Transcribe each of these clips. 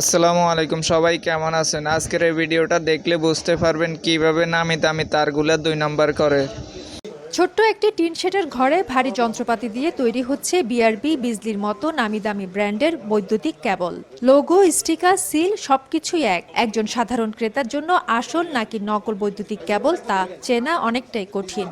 আসসালামু আলাইকুম, সবাই কেমন আছেন? আজকের এই ভিডিওটা দেখলে বুঝতে পারবেন কীভাবে নামি দামি তারগুলা দুই নম্বর করে। ছোট্ট একটি টিন শেডের ঘরে ভারী যন্ত্রপাতি দিয়ে তৈরি হচ্ছে বিআরবি বিজলির মতো নামি দামি ব্র্যান্ডের বৈদ্যুতিক কেবল। লোগো, স্টিকার, সিল সবকিছুই এক। একজন সাধারণ ক্রেতার জন্য আসল নাকি নকল বৈদ্যুতিক কেবল তা চেনা অনেকটাই কঠিন।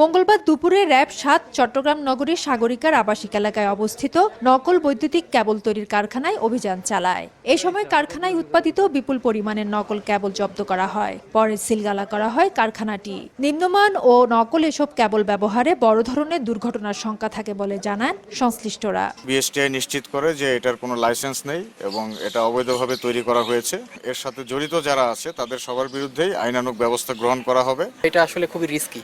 মঙ্গলবার দুপুরে র্যাব সাত চট্টগ্রাম নগরীর সাগরিকার আবাসিক এলাকায় অবস্থিত নকল বৈদ্যুতিক কেবল তৈরির কারখানায় অভিযান চালায়। এ সময় কারখানায় উৎপাদিত বিপুল পরিমাণের নকল কেবল জব্দ করা হয়। পরে সিলগালা করা হয় কারখানাটি। নিম্নমান ও নকল এসব কেবল ব্যবহারে বড় ধরনের দুর্ঘটনার শঙ্কা থাকে বলে জানান সংশ্লিষ্টরা। বিএসটিআই নিশ্চিত করে যে এটার কোনো লাইসেন্স নেই এবং এটা অবৈধভাবে তৈরি করা হয়েছে। এর সাথে জড়িত যারা আছে তাদের সবার বিরুদ্ধেই আইনানুগ ব্যবস্থা গ্রহণ করা হবে। এটা আসলে খুবই রিস্কি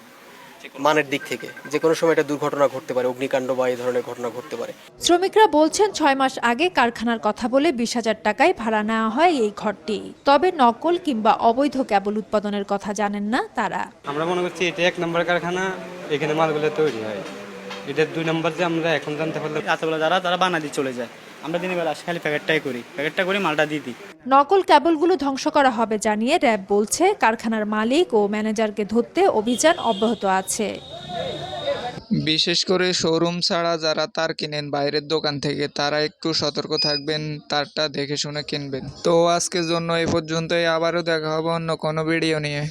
মানের দিক থেকে যে কোনো সময় এটা দুর্ঘটনা ঘটতে পারে অগ্নিকাণ্ড বা এই ধরনের ঘটনা ঘটতে পারে। শ্রমিকরা বলছেন ছয় মাস আগে কারখানার কথা বলে বিশ হাজার টাকায় ভাড়া নেওয়া হয় এই ঘরটি। তবে নকল কিংবা অবৈধ কেবল উৎপাদনের কথা জানেন না তারা। আমরা মনে করছি এটা এক নম্বর কারখানা এখানে মালগুলো তৈরি হয়। এটা দুই নম্বর যে আমরা এখন জানতে পারলাম রাতেবেলা যারা তারা বানা দিয়ে চলে যায়। আমরা দিনের বেলা খালি প্যাকেটটাই করি। প্যাকেটটা করে মালটা দিয়ে দিই। নকল কেবলগুলো ধ্বংস করা হবে জানিয়ে র্যাব বলছে কারখানার মালিক ও ম্যানেজারকে ধরতে অভিযান অব্যাহত আছে। বিশেষ করে শোরুম ছাড়া যারা তার কিনেন বাইরের দোকান থেকে তারা একটু সতর্ক থাকবেন তারটা দেখে শুনে কিনবেন। তো আজকের জন্য এই পর্যন্তই আবারও দেখা হবে অন্য কোনো ভিডিও নিয়ে।